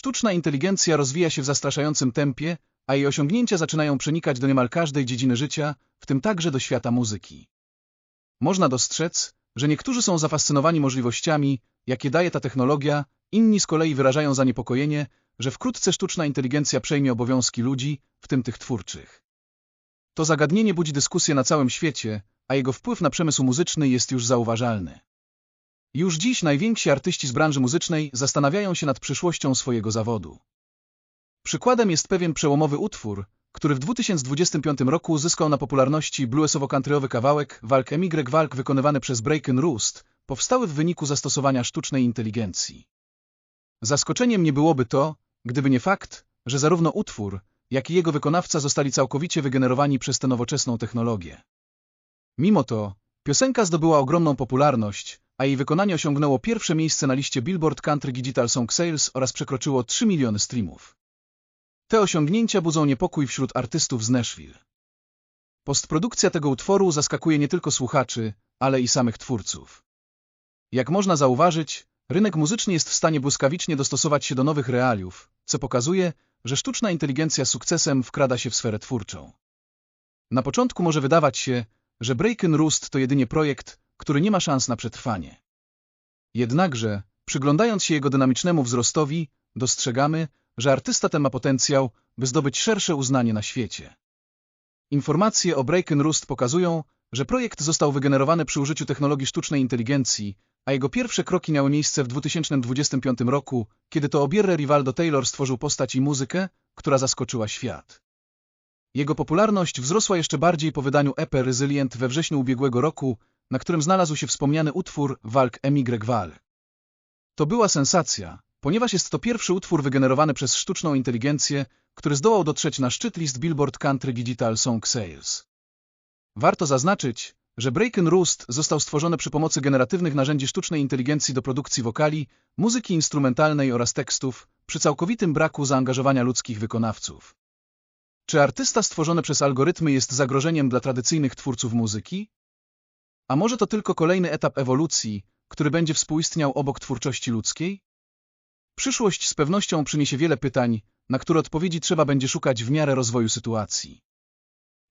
Sztuczna inteligencja rozwija się w zastraszającym tempie, a jej osiągnięcia zaczynają przenikać do niemal każdej dziedziny życia, w tym także do świata muzyki. Można dostrzec, że niektórzy są zafascynowani możliwościami, jakie daje ta technologia, inni z kolei wyrażają zaniepokojenie, że wkrótce sztuczna inteligencja przejmie obowiązki ludzi, w tym tych twórczych. To zagadnienie budzi dyskusję na całym świecie, a jego wpływ na przemysł muzyczny jest już zauważalny. Już dziś najwięksi artyści z branży muzycznej zastanawiają się nad przyszłością swojego zawodu. Przykładem jest pewien przełomowy utwór, który w 2025 roku zyskał na popularności bluesowo-countryowy kawałek Walk Y Walk wykonywany przez Breakin Roost, powstały w wyniku zastosowania sztucznej inteligencji. Zaskoczeniem nie byłoby to, gdyby nie fakt, że zarówno utwór, jak i jego wykonawca zostali całkowicie wygenerowani przez tę nowoczesną technologię. Mimo to, piosenka zdobyła ogromną popularność, a jej wykonanie osiągnęło pierwsze miejsce na liście Billboard Country Digital Song Sales oraz przekroczyło 3 miliony streamów. Te osiągnięcia budzą niepokój wśród artystów z Nashville. Postprodukcja tego utworu zaskakuje nie tylko słuchaczy, ale i samych twórców. Jak można zauważyć, rynek muzyczny jest w stanie błyskawicznie dostosować się do nowych realiów, co pokazuje, że sztuczna inteligencja sukcesem wkrada się w sferę twórczą. Na początku może wydawać się, że Breakin' Roost to jedynie projekt, który nie ma szans na przetrwanie. Jednakże, przyglądając się jego dynamicznemu wzrostowi, dostrzegamy, że artysta ten ma potencjał, by zdobyć szersze uznanie na świecie. Informacje o Breakin' Roost pokazują, że projekt został wygenerowany przy użyciu technologii sztucznej inteligencji, a jego pierwsze kroki miały miejsce w 2025 roku, kiedy to Obierre Rivaldo Taylor stworzył postać i muzykę, która zaskoczyła świat. Jego popularność wzrosła jeszcze bardziej po wydaniu EP Resilient we wrześniu ubiegłego roku, na którym znalazł się wspomniany utwór Walk MY Wal. To była sensacja, ponieważ jest to pierwszy utwór wygenerowany przez sztuczną inteligencję, który zdołał dotrzeć na szczyt list Billboard Country Digital Song Sales. Warto zaznaczyć, że Breakin' Roost został stworzony przy pomocy generatywnych narzędzi sztucznej inteligencji do produkcji wokali, muzyki instrumentalnej oraz tekstów, przy całkowitym braku zaangażowania ludzkich wykonawców. Czy artysta stworzony przez algorytmy jest zagrożeniem dla tradycyjnych twórców muzyki? A może to tylko kolejny etap ewolucji, który będzie współistniał obok twórczości ludzkiej? Przyszłość z pewnością przyniesie wiele pytań, na które odpowiedzi trzeba będzie szukać w miarę rozwoju sytuacji.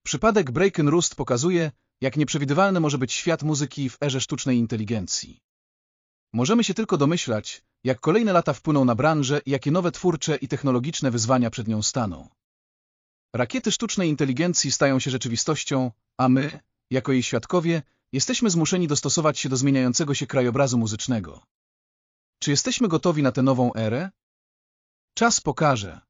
Przypadek Breakin' Roost pokazuje, jak nieprzewidywalny może być świat muzyki w erze sztucznej inteligencji. Możemy się tylko domyślać, jak kolejne lata wpłyną na branżę i jakie nowe twórcze i technologiczne wyzwania przed nią staną. Rakiety sztucznej inteligencji stają się rzeczywistością, a my, jako jej świadkowie, jesteśmy zmuszeni dostosować się do zmieniającego się krajobrazu muzycznego. Czy jesteśmy gotowi na tę nową erę? Czas pokaże.